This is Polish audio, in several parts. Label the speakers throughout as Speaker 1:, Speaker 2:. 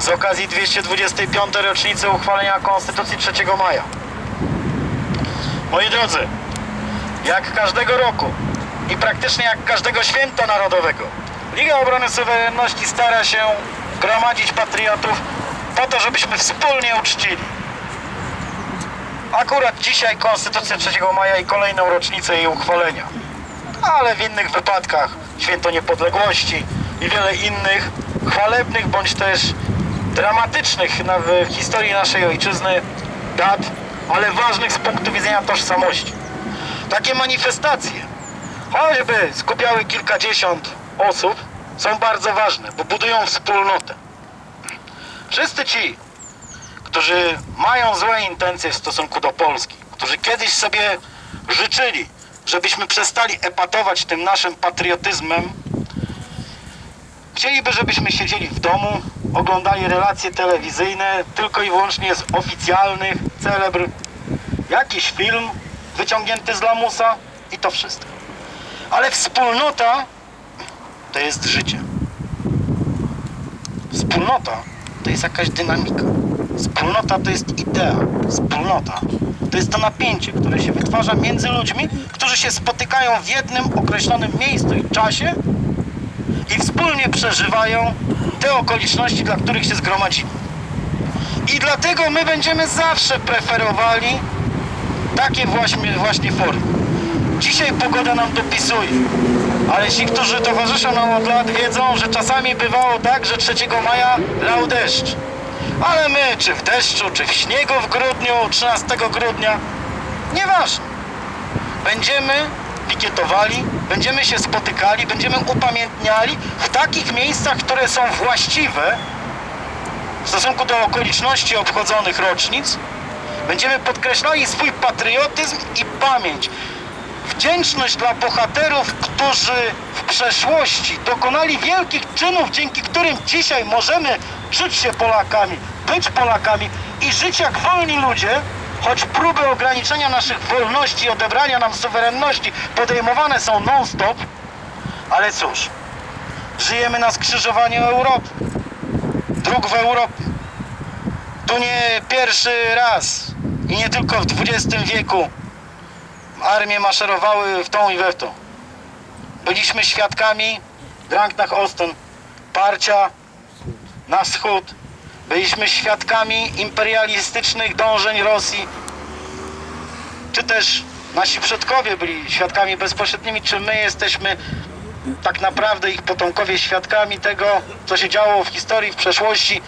Speaker 1: z okazji 225. rocznicy uchwalenia Konstytucji 3 maja. Moi drodzy, jak każdego roku i praktycznie jak każdego święta narodowego, Liga Obrony Suwerenności stara się gromadzić patriotów po to, żebyśmy wspólnie uczcili akurat dzisiaj Konstytucję 3 maja i kolejną rocznicę jej uchwalenia. Ale w innych wypadkach Święto Niepodległości i wiele innych chwalebnych bądź też dramatycznych w historii naszej ojczyzny dat, ale ważnych z punktu widzenia tożsamości. Takie manifestacje, choćby skupiały kilkadziesiąt osób, są bardzo ważne, bo budują wspólnotę. Wszyscy ci, którzy mają złe intencje w stosunku do Polski, którzy kiedyś sobie życzyli, żebyśmy przestali epatować tym naszym patriotyzmem, chcieliby, żebyśmy siedzieli w domu, oglądali relacje telewizyjne tylko i wyłącznie z oficjalnych celebr, jakiś film wyciągnięty z lamusa i to wszystko. Ale wspólnota to jest życie. Wspólnota to jest jakaś dynamika. Wspólnota to jest idea. Wspólnota to jest to napięcie, które się wytwarza między ludźmi, którzy się spotykają w jednym określonym miejscu i czasie i wspólnie przeżywają te okoliczności, dla których się zgromadzili. I dlatego my będziemy zawsze preferowali takie właśnie, właśnie formy. Dzisiaj pogoda nam dopisuje, ale ci, którzy towarzyszą nam od lat wiedzą, że czasami bywało tak, że 3 maja lał deszcz. Ale my, czy w deszczu, czy w śniegu w grudniu, 13 grudnia, nieważne. Będziemy pikietowali, będziemy się spotykali, będziemy upamiętniali w takich miejscach, które są właściwe w stosunku do okoliczności obchodzonych rocznic. Będziemy podkreślali swój patriotyzm i pamięć. Wdzięczność dla bohaterów, którzy w przeszłości dokonali wielkich czynów, dzięki którym dzisiaj możemy czuć się Polakami, być Polakami i żyć jak wolni ludzie, choć próby ograniczenia naszych wolności i odebrania nam suwerenności podejmowane są non-stop, ale cóż, żyjemy na skrzyżowaniu Europy, dróg w Europie. Tu nie pierwszy raz i nie tylko w XX wieku armie maszerowały w tą i we w tą. Byliśmy świadkami Drang nach Osten, parcia na wschód. Byliśmy świadkami imperialistycznych dążeń Rosji. Czy też nasi przodkowie byli świadkami bezpośrednimi, czy my jesteśmy tak naprawdę ich potomkowie świadkami tego, co się działo w historii, w przeszłości,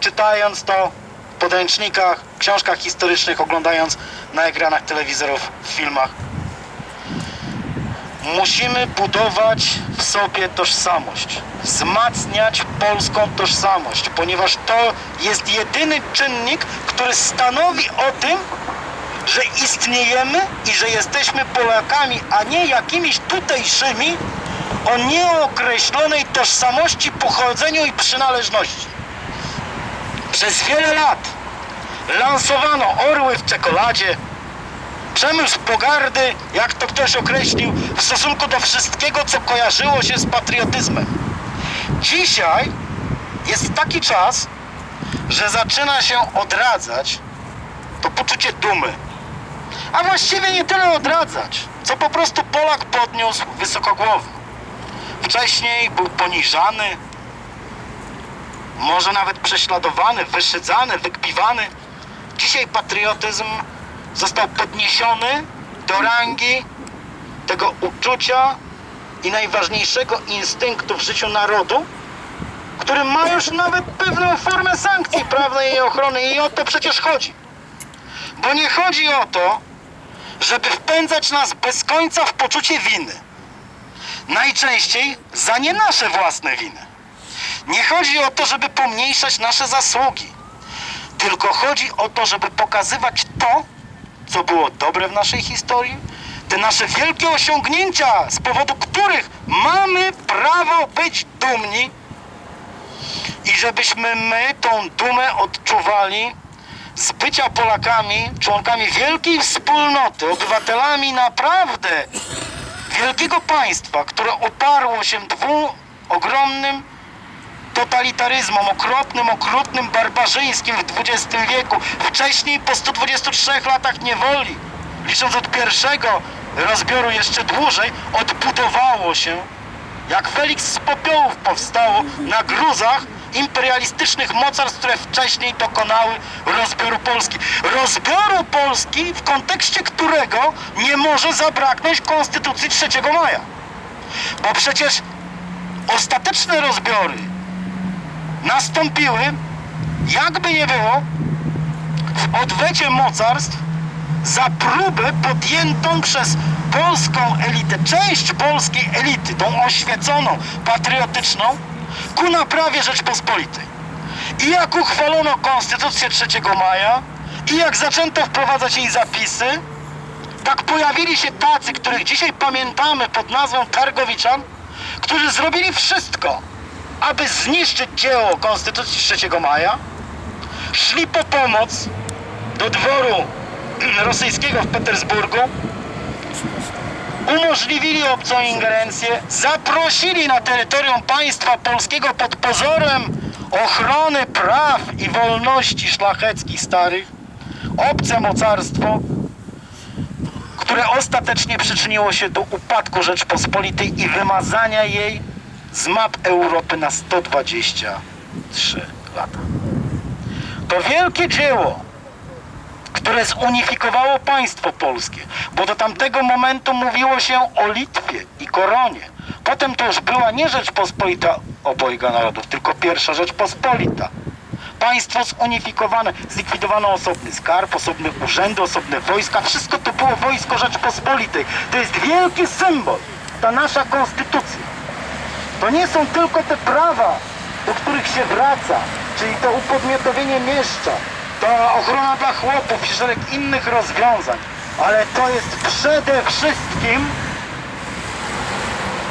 Speaker 1: czytając to w podręcznikach, książkach historycznych, oglądając na ekranach telewizorów, w filmach. Musimy budować w sobie tożsamość, wzmacniać polską tożsamość, ponieważ to jest jedyny czynnik, który stanowi o tym, że istniejemy i że jesteśmy Polakami, a nie jakimiś tutejszymi o nieokreślonej tożsamości, pochodzeniu i przynależności. Przez wiele lat lansowano orły w czekoladzie, przemysł pogardy, jak to ktoś określił, w stosunku do wszystkiego, co kojarzyło się z patriotyzmem. Dzisiaj jest taki czas, że zaczyna się odradzać to poczucie dumy. A właściwie nie tyle odradzać, co po prostu Polak podniósł wysokogłowy. Wcześniej był poniżany, może nawet prześladowany, wyszydzany, wykpiwany. Dzisiaj patriotyzm został podniesiony do rangi tego uczucia i najważniejszego instynktu w życiu narodu, który ma już nawet pewną formę sankcji prawnej i ochrony i o to przecież chodzi. Bo nie chodzi o to, żeby wpędzać nas bez końca w poczucie winy. Najczęściej za nie nasze własne winy. Nie chodzi o to, żeby pomniejszać nasze zasługi, tylko chodzi o to, żeby pokazywać to, co było dobre w naszej historii, te nasze wielkie osiągnięcia, z powodu których mamy prawo być dumni i żebyśmy my tą dumę odczuwali z bycia Polakami, członkami wielkiej wspólnoty, obywatelami naprawdę wielkiego państwa, które oparło się dwóm ogromnym totalitaryzmom, okropnym, okrutnym, barbarzyńskim w XX wieku, wcześniej po 123 latach niewoli, licząc od pierwszego rozbioru jeszcze dłużej, odbudowało się, jak Felix z popiołów powstało na gruzach imperialistycznych mocarstw, które wcześniej dokonały rozbioru Polski. Rozbioru Polski, w kontekście którego nie może zabraknąć Konstytucji 3 maja. Bo przecież ostateczne rozbiory nastąpiły, jakby nie było, w odwecie mocarstw za próbę podjętą przez polską elitę, część polskiej elity, tą oświeconą, patriotyczną, ku naprawie Rzeczpospolitej. I jak uchwalono Konstytucję 3 maja, i jak zaczęto wprowadzać jej zapisy, tak pojawili się tacy, których dzisiaj pamiętamy pod nazwą Targowiczan, którzy zrobili wszystko, aby zniszczyć dzieło Konstytucji 3 maja, szli po pomoc do dworu rosyjskiego w Petersburgu, umożliwili obcą ingerencję, zaprosili na terytorium państwa polskiego pod pozorem ochrony praw i wolności szlacheckich starych, obce mocarstwo, które ostatecznie przyczyniło się do upadku Rzeczpospolitej i wymazania jej z map Europy na 123 lata. To wielkie dzieło, które zunifikowało państwo polskie, bo do tamtego momentu mówiło się o Litwie i Koronie. Potem to już była nie Rzeczpospolita obojga narodów, tylko pierwsza Rzeczpospolita. Państwo zunifikowane, zlikwidowano osobny skarb, osobne urzędy, osobne wojska, wszystko to było wojsko Rzeczpospolitej. To jest wielki symbol, ta nasza konstytucja. To nie są tylko te prawa, do których się wraca, czyli to upodmiotowienie mieszcza, ta ochrona dla chłopów i szereg innych rozwiązań, ale to jest przede wszystkim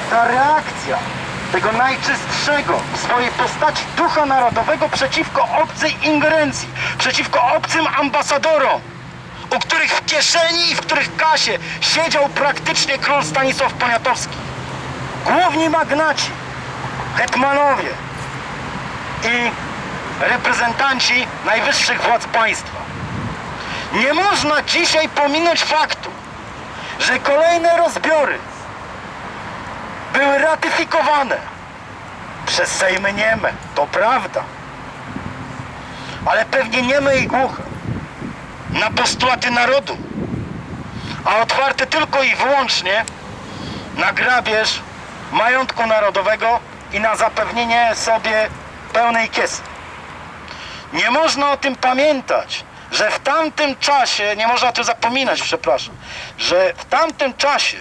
Speaker 1: ta reakcja tego najczystszego w swojej postaci ducha narodowego przeciwko obcej ingerencji, przeciwko obcym ambasadorom, u których w kieszeni i w których kasie siedział praktycznie król Stanisław Poniatowski. Główni magnaci, hetmanowie i reprezentanci najwyższych władz państwa. Nie można dzisiaj pominąć faktu, że kolejne rozbiory były ratyfikowane przez Sejmy Nieme. To prawda. Ale pewnie nieme i głuche na postulaty narodu, a otwarte tylko i wyłącznie na grabież majątku narodowego i na zapewnienie sobie pełnej kiesy. Nie można o tym pamiętać, że w tamtym czasie, nie można tym zapominać, przepraszam, że w tamtym czasie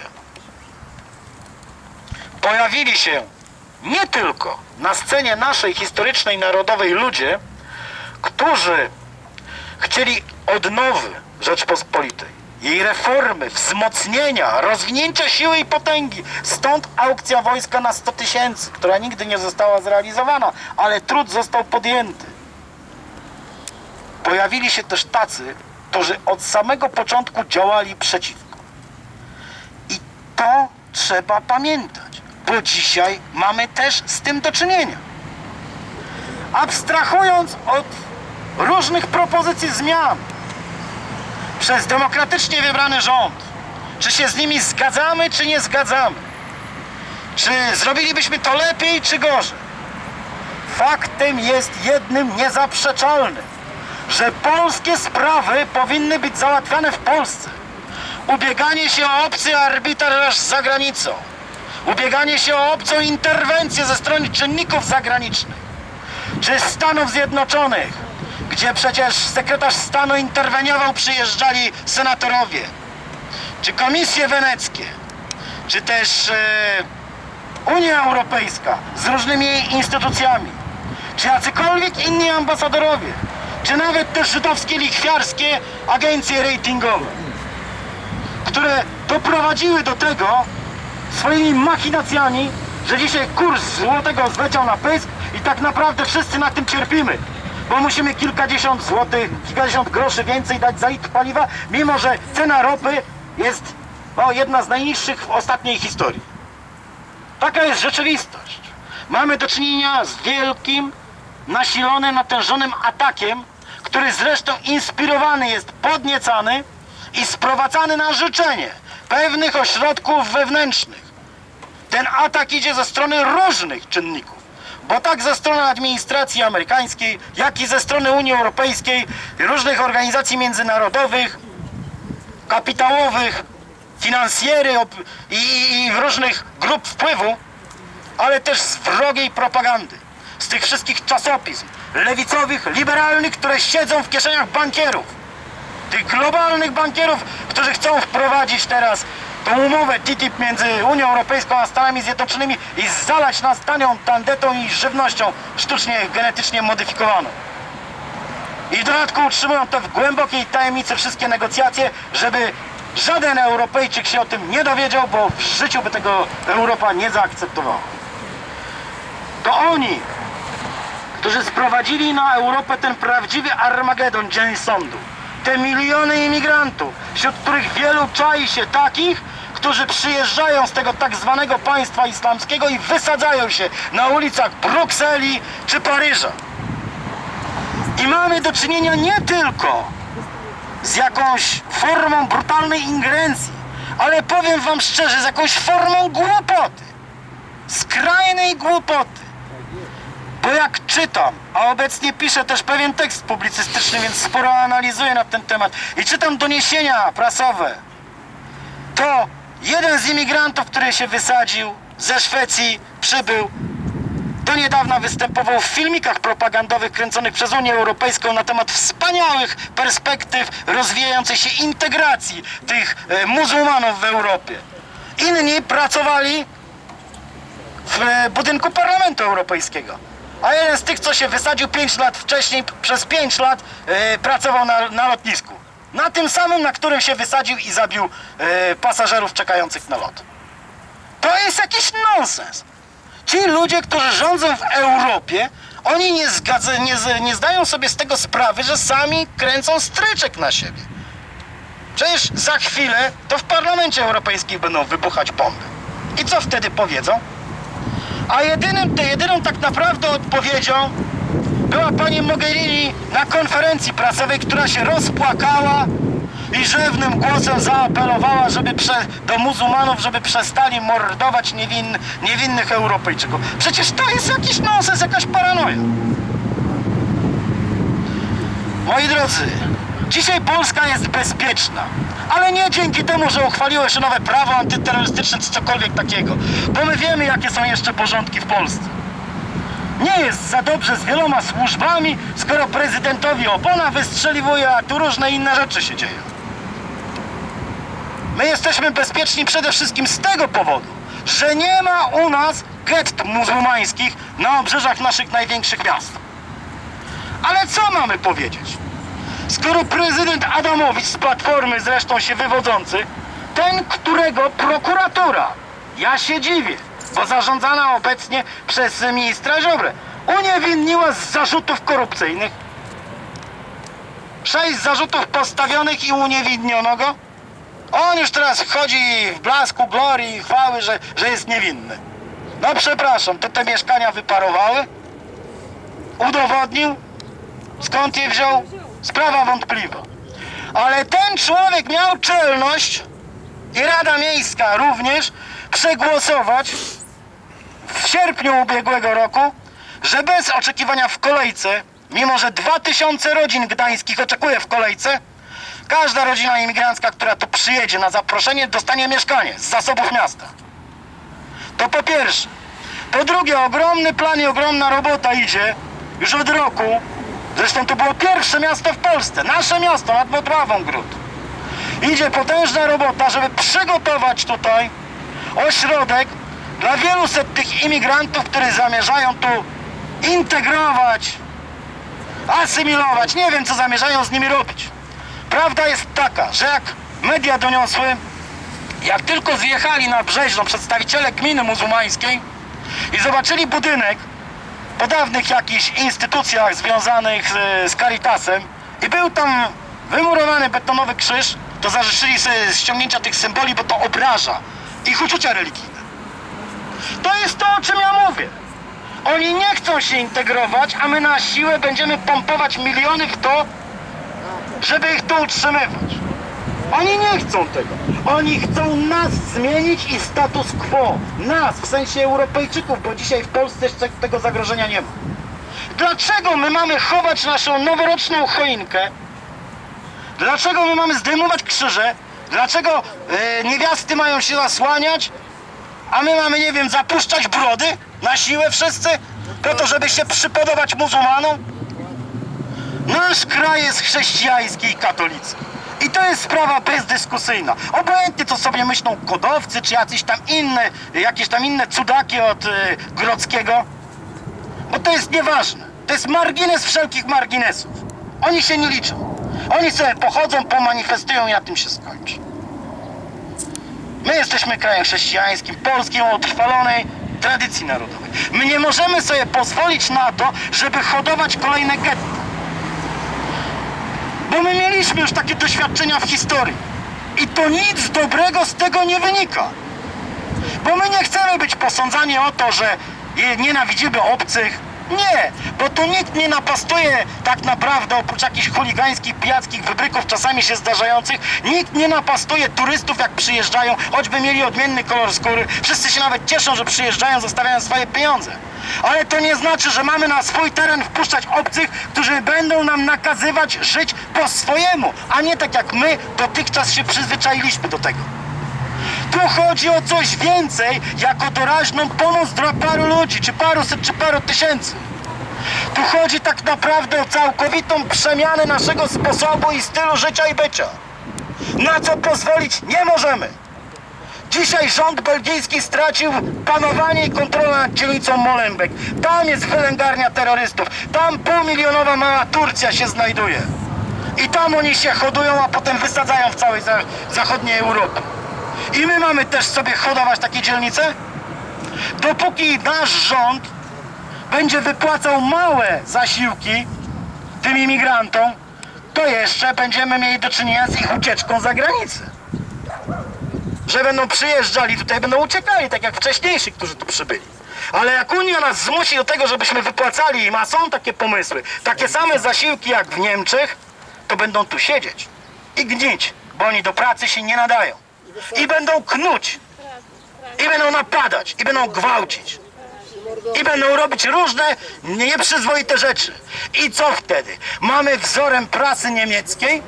Speaker 1: pojawili się nie tylko na scenie naszej historycznej, narodowej ludzie, którzy chcieli odnowy Rzeczpospolitej, jej reformy, wzmocnienia, rozwinięcia siły i potęgi. Stąd aukcja wojska na 100 tysięcy, która nigdy nie została zrealizowana, ale trud został podjęty. Pojawili się też tacy, którzy od samego początku działali przeciwko. I to trzeba pamiętać, bo dzisiaj mamy też z tym do czynienia. Abstrahując od różnych propozycji zmian przez demokratycznie wybrany rząd, czy się z nimi zgadzamy, czy nie zgadzamy, czy zrobilibyśmy to lepiej, czy gorzej. Faktem jest jednym niezaprzeczalnym, że polskie sprawy powinny być załatwiane w Polsce. Ubieganie się o obcy arbitraż za granicą, ubieganie się o obcą interwencję ze strony czynników zagranicznych, czy Stanów Zjednoczonych, gdzie przecież sekretarz stanu interweniował, przyjeżdżali senatorowie, czy komisje weneckie, czy też e, Unia Europejska z różnymi instytucjami, czy jacykolwiek inni ambasadorowie, czy nawet te żydowskie lichwiarskie agencje ratingowe, które doprowadziły do tego swoimi machinacjami, że dzisiaj kurs złotego zleciał na pysk i tak naprawdę wszyscy na tym cierpimy. Bo musimy kilkadziesiąt złotych, kilkadziesiąt groszy więcej dać za litr paliwa, mimo że cena ropy jest no, jedna z najniższych w ostatniej historii. Taka jest rzeczywistość. Mamy do czynienia z wielkim, nasilonym, natężonym atakiem, który zresztą inspirowany jest, podniecany i sprowadzany na życzenie pewnych ośrodków wewnętrznych. Ten atak idzie ze strony różnych czynników, bo tak ze strony administracji amerykańskiej, jak i ze strony Unii Europejskiej, różnych organizacji międzynarodowych, kapitałowych, finansjery i, i, i różnych grup wpływu, ale też z wrogiej propagandy, z tych wszystkich czasopism lewicowych, liberalnych, które siedzą w kieszeniach bankierów, tych globalnych bankierów, którzy chcą wprowadzić teraz tą umowę TTIP między Unią Europejską a Stanami Zjednoczonymi i zalać nas tanią tandetą i żywnością sztucznie, genetycznie modyfikowaną. I w dodatku utrzymują to w głębokiej tajemnicy wszystkie negocjacje, żeby żaden Europejczyk się o tym nie dowiedział, bo w życiu by tego Europa nie zaakceptowała. To oni, którzy sprowadzili na Europę ten prawdziwy Armagedon dzień sądu. Te miliony imigrantów, wśród których wielu czai się takich, którzy przyjeżdżają z tego tak zwanego państwa islamskiego i wysadzają się na ulicach Brukseli czy Paryża. I mamy do czynienia nie tylko z jakąś formą brutalnej ingerencji, ale powiem wam szczerze, z jakąś formą głupoty. Skrajnej głupoty. Bo jak czytam, a obecnie piszę też pewien tekst publicystyczny, więc sporo analizuję na ten temat i czytam doniesienia prasowe, to jeden z imigrantów, który się wysadził ze Szwecji, przybył, do niedawna występował w filmikach propagandowych kręconych przez Unię Europejską na temat wspaniałych perspektyw rozwijającej się integracji tych e, muzułmanów w Europie. Inni pracowali w e, budynku Parlamentu Europejskiego. A jeden z tych, co się wysadził 5 lat wcześniej, przez 5 lat e, pracował na, na lotnisku. Na tym samym, na którym się wysadził i zabił e, pasażerów czekających na lot. To jest jakiś nonsens. Ci ludzie, którzy rządzą w Europie, oni nie, zgadza, nie, nie zdają sobie z tego sprawy, że sami kręcą stryczek na siebie. Przecież za chwilę to w Parlamencie Europejskim będą wybuchać bomby. I co wtedy powiedzą? A jedynym, jedyną tak naprawdę odpowiedzią była pani Mogherini na konferencji prasowej, która się rozpłakała i rzewnym głosem zaapelowała żeby prze, do muzułmanów, żeby przestali mordować niewin, niewinnych Europejczyków. Przecież to jest jakiś nonsens, jakaś paranoja. Moi drodzy, dzisiaj Polska jest bezpieczna, ale nie dzięki temu, że uchwaliło się nowe prawo antyterrorystyczne czy cokolwiek takiego, bo my wiemy, jakie są jeszcze porządki w Polsce. Nie jest za dobrze z wieloma służbami, skoro prezydentowi opona wystrzeliwuje, a tu różne inne rzeczy się dzieją. My jesteśmy bezpieczni przede wszystkim z tego powodu, że nie ma u nas gett muzułmańskich na obrzeżach naszych największych miast. Ale co mamy powiedzieć? Skoro prezydent Adamowicz z Platformy zresztą się wywodzący, ten, którego prokuratura, ja się dziwię, bo zarządzana obecnie przez ministra Ziobrę, uniewinniła z zarzutów korupcyjnych. Sześć zarzutów postawionych i uniewinniono go. On już teraz chodzi w blasku glorii i chwały, że, że jest niewinny. No przepraszam, to te mieszkania wyparowały? Udowodnił? Skąd je wziął? Sprawa wątpliwa. Ale ten człowiek miał czelność i Rada Miejska również przegłosować w sierpniu ubiegłego roku, że bez oczekiwania w kolejce, mimo że 2000 rodzin gdańskich oczekuje w kolejce, każda rodzina imigrancka, która tu przyjedzie na zaproszenie, dostanie mieszkanie z zasobów miasta. To po pierwsze. Po drugie, ogromny plan i ogromna robota idzie już od roku. Zresztą to było pierwsze miasto w Polsce, nasze miasto nad Modławą Gród. Idzie potężna robota, żeby przygotować tutaj ośrodek dla wielu set tych imigrantów, którzy zamierzają tu integrować, asymilować. Nie wiem, co zamierzają z nimi robić. Prawda jest taka, że jak media doniosły, jak tylko zjechali na Brzeźno przedstawiciele gminy muzułmańskiej i zobaczyli budynek po dawnych jakichś instytucjach związanych z, z Caritasem i był tam wymurowany betonowy krzyż, to zażyczyli sobie ściągnięcia tych symboli, bo to obraża ich uczucia religijne. To jest to, o czym ja mówię. Oni nie chcą się integrować, a my na siłę będziemy pompować miliony w to, żeby ich tu utrzymywać. Oni nie chcą tego. Oni chcą nas zmienić i status quo. Nas, w sensie Europejczyków, bo dzisiaj w Polsce jeszcze tego zagrożenia nie ma. Dlaczego my mamy chować naszą noworoczną choinkę? Dlaczego my mamy zdejmować krzyże? Dlaczego e, niewiasty mają się zasłaniać? A my mamy, nie wiem, zapuszczać brody na siłę wszyscy? Po to, żeby się przypodobać muzułmanom? Nasz kraj jest chrześcijański i katolicki. I to jest sprawa bezdyskusyjna. Obojętnie co sobie myślą kodowcy, czy tam inne, jakieś tam inne cudaki od y, Grodzkiego. Bo to jest nieważne. To jest margines wszelkich marginesów. Oni się nie liczą. Oni sobie pochodzą, pomanifestują i na tym się skończy. My jesteśmy krajem chrześcijańskim, polskim o utrwalonej tradycji narodowej. My nie możemy sobie pozwolić na to, żeby hodować kolejne getto. Bo my mieliśmy już takie doświadczenia w historii. I to nic dobrego z tego nie wynika. Bo my nie chcemy być posądzani o to, że nienawidzimy obcych. Nie, bo tu nikt nie napastuje tak naprawdę, oprócz jakichś chuligańskich, pijackich wybryków czasami się zdarzających, nikt nie napastuje turystów jak przyjeżdżają, choćby mieli odmienny kolor skóry. Wszyscy się nawet cieszą, że przyjeżdżają, zostawiają swoje pieniądze. Ale to nie znaczy, że mamy na swój teren wpuszczać obcych, którzy będą nam nakazywać żyć po swojemu, a nie tak jak my dotychczas się przyzwyczailiśmy do tego. Tu chodzi o coś więcej, jako doraźną pomoc dla paru ludzi, czy paruset, czy paru tysięcy. Tu chodzi tak naprawdę o całkowitą przemianę naszego sposobu i stylu życia i bycia. Na co pozwolić nie możemy. Dzisiaj rząd belgijski stracił panowanie i kontrolę nad dzielnicą Molenbeek. Tam jest wylęgarnia terrorystów. Tam półmilionowa mała Turcja się znajduje. I tam oni się hodują, a potem wysadzają w całej za zachodniej Europie. I my mamy też sobie hodować takie dzielnice? Dopóki nasz rząd będzie wypłacał małe zasiłki tym imigrantom, to jeszcze będziemy mieli do czynienia z ich ucieczką za granicę. Że będą przyjeżdżali tutaj, będą uciekali, tak jak wcześniejsi, którzy tu przybyli. Ale jak Unia nas zmusi do tego, żebyśmy wypłacali im, a są takie pomysły, takie same zasiłki jak w Niemczech, to będą tu siedzieć i gnić, bo oni do pracy się nie nadają. I będą knuć, i będą napadać, i będą gwałcić. I będą robić różne nieprzyzwoite rzeczy. I co wtedy? Mamy wzorem prasy niemieckiej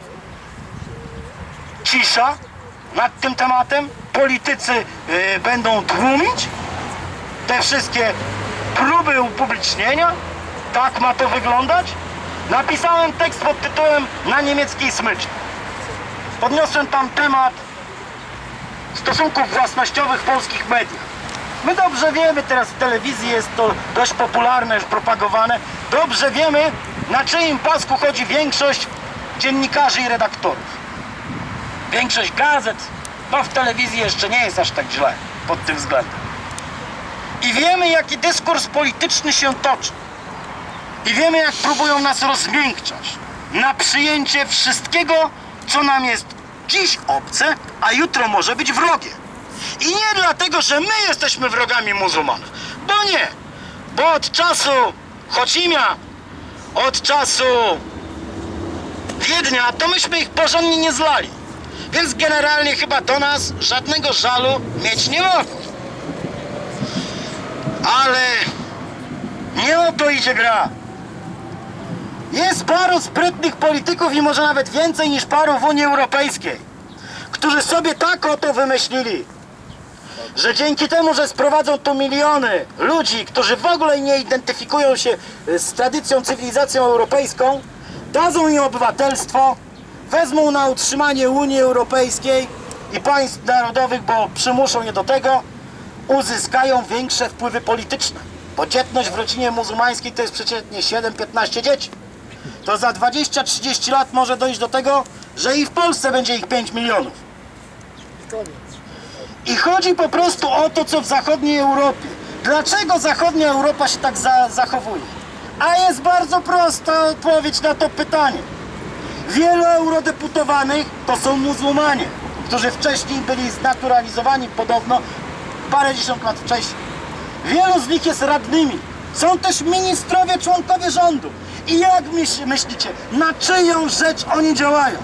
Speaker 1: cisza nad tym tematem. Politycy y, będą tłumić te wszystkie próby upublicznienia. Tak ma to wyglądać. Napisałem tekst pod tytułem Na niemieckiej smyczy. Podniosłem tam temat stosunków własnościowych polskich mediach. My dobrze wiemy, teraz w telewizji jest to dość popularne, propagowane. Dobrze wiemy, na czyim pasku chodzi większość dziennikarzy i redaktorów. Większość gazet, no w telewizji jeszcze nie jest aż tak źle pod tym względem. I wiemy, jaki dyskurs polityczny się toczy. I wiemy, jak próbują nas rozmiękczać na przyjęcie wszystkiego, co nam jest dziś obce, a jutro może być wrogie. I nie dlatego, że my jesteśmy wrogami muzułmanów, bo nie. Bo od czasu Chocimia, od czasu Wiednia, to myśmy ich porządnie nie zlali. Więc generalnie chyba do nas żadnego żalu mieć nie mogą. Ale nie o to idzie gra. Jest paru sprytnych polityków i może nawet więcej niż paru w Unii Europejskiej, którzy sobie tak oto wymyślili, że dzięki temu, że sprowadzą tu miliony ludzi, którzy w ogóle nie identyfikują się z tradycją, cywilizacją europejską, dadzą im obywatelstwo, wezmą na utrzymanie Unii Europejskiej i państw narodowych, bo przymuszą je do tego, uzyskają większe wpływy polityczne. Bo dzietność w rodzinie muzułmańskiej to jest przeciętnie 7-15 dzieci. To za 20-30 lat może dojść do tego, że i w Polsce będzie ich 5 milionów. I chodzi po prostu o to, co w zachodniej Europie. Dlaczego zachodnia Europa się tak za, zachowuje? A jest bardzo prosta odpowiedź na to pytanie. Wielu eurodeputowanych to są muzułmanie, którzy wcześniej byli znaturalizowani podobno parędziesiąt lat wcześniej. Wielu z nich jest radnymi Są też ministrowie, członkowie rządu. I jak myśl, myślicie, na czyją rzecz oni działają?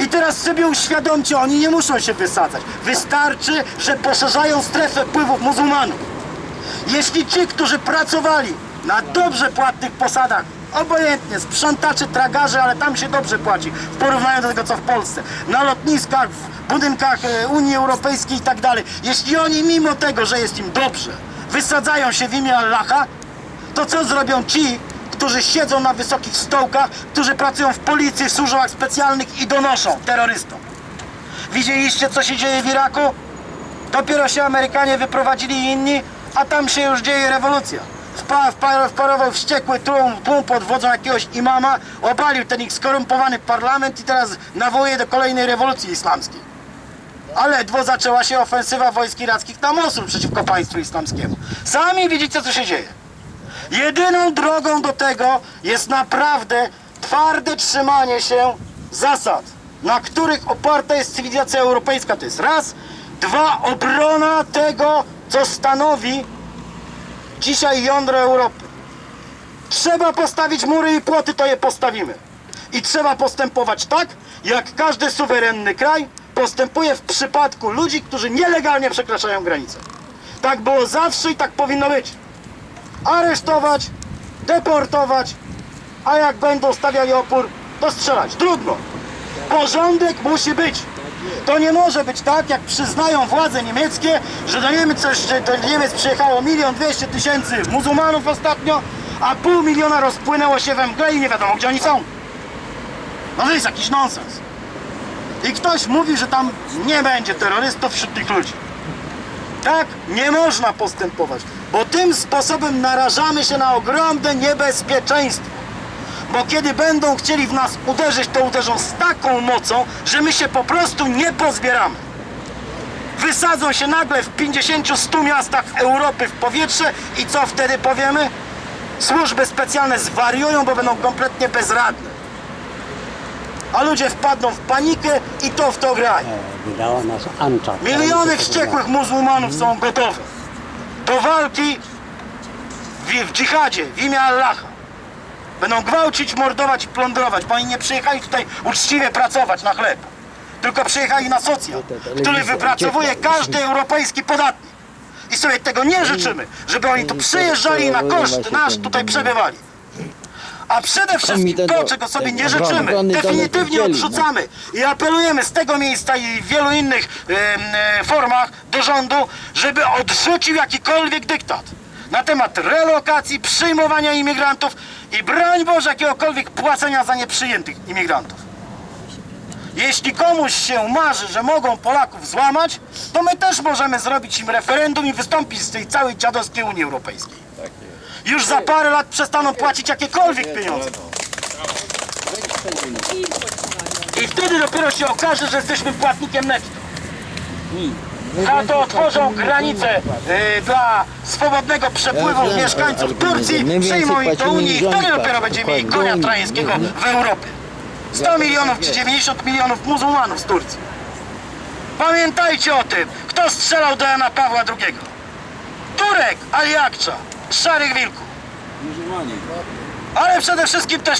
Speaker 1: I teraz sobie uświadomcie, oni nie muszą się wysadzać. Wystarczy, że poszerzają strefę wpływów muzułmanów. Jeśli ci, którzy pracowali na dobrze płatnych posadach, obojętnie, sprzątacze, tragarze, ale tam się dobrze płaci w porównaniu do tego, co w Polsce, na lotniskach, w budynkach e, Unii Europejskiej i tak dalej, jeśli oni mimo tego, że jest im dobrze, wysadzają się w imię Allaha, to co zrobią ci, którzy siedzą na wysokich stołkach, którzy pracują w policji, w służbach specjalnych i donoszą terrorystom? Widzieliście, co się dzieje w Iraku? Dopiero się Amerykanie wyprowadzili inni, a tam się już dzieje rewolucja. Wpa, wpa, wparował wściekły tłum, tłum pod wodzą jakiegoś imama, obalił ten ich skorumpowany parlament i teraz nawołuje do kolejnej rewolucji islamskiej. A ledwo zaczęła się ofensywa wojsk irackich na Mosul przeciwko państwu islamskiemu. Sami widzicie, co się dzieje. Jedyną drogą do tego jest naprawdę twarde trzymanie się zasad, na których oparta jest cywilizacja europejska. To jest raz. Dwa, obrona tego, co stanowi dzisiaj jądro Europy. Trzeba postawić mury i płoty, to je postawimy. I trzeba postępować tak, jak każdy suwerenny kraj postępuje w przypadku ludzi, którzy nielegalnie przekraczają granicę. Tak było zawsze i tak powinno być aresztować, deportować, a jak będą stawiali opór, to strzelać. Trudno. Porządek musi być. To nie może być tak, jak przyznają władze niemieckie, że do Niemiec, do Niemiec przyjechało milion dwieście tysięcy muzułmanów ostatnio, a pół miliona rozpłynęło się we mgle i nie wiadomo, gdzie oni są. No to jest jakiś nonsens. I ktoś mówi, że tam nie będzie terrorystów wśród tych ludzi. Tak nie można postępować, bo tym sposobem narażamy się na ogromne niebezpieczeństwo. Bo kiedy będą chcieli w nas uderzyć, to uderzą z taką mocą, że my się po prostu nie pozbieramy. Wysadzą się nagle w 50-100 miastach Europy w powietrze i co wtedy powiemy? Służby specjalne zwariują, bo będą kompletnie bezradne. A ludzie wpadną w panikę i to w to grają.
Speaker 2: Ancza.
Speaker 1: Miliony wściekłych muzułmanów są gotowe do walki w, w dżihadzie, w imię Allaha. Będą gwałcić, mordować i plądrować, bo oni nie przyjechali tutaj uczciwie pracować na chleb. Tylko przyjechali na socjal, który wypracowuje każdy europejski podatnik. I sobie tego nie życzymy, żeby oni tu przyjeżdżali i na koszt nasz tutaj przebywali. A przede wszystkim to, czego sobie nie życzymy, definitywnie odrzucamy i apelujemy z tego miejsca i w wielu innych e, formach do rządu, żeby odrzucił jakikolwiek dyktat na temat relokacji, przyjmowania imigrantów i broń Boże jakiegokolwiek płacenia za nieprzyjętych imigrantów. Jeśli komuś się marzy, że mogą Polaków złamać, to my też możemy zrobić im referendum i wystąpić z tej całej dziadowskiej Unii Europejskiej. Już za parę lat przestaną płacić jakiekolwiek pieniądze. I wtedy dopiero się okaże, że jesteśmy płatnikiem netto. Za to otworzą granice y, dla swobodnego przepływu
Speaker 3: Ja wiem,
Speaker 1: mieszkańców
Speaker 3: ale- ale
Speaker 1: Turcji,
Speaker 3: więcej
Speaker 1: przyjmą ich do Unii i wtedy dopiero będziemy mieli
Speaker 3: dokładnie.
Speaker 1: konia trojańskiego w Europie. 100 milionów czy 90 milionów muzułmanów z Turcji. Pamiętajcie o tym, kto strzelał do Jana Pawła II. Turek, Ali Akcza, z Szarych Wilków. Ale przede wszystkim też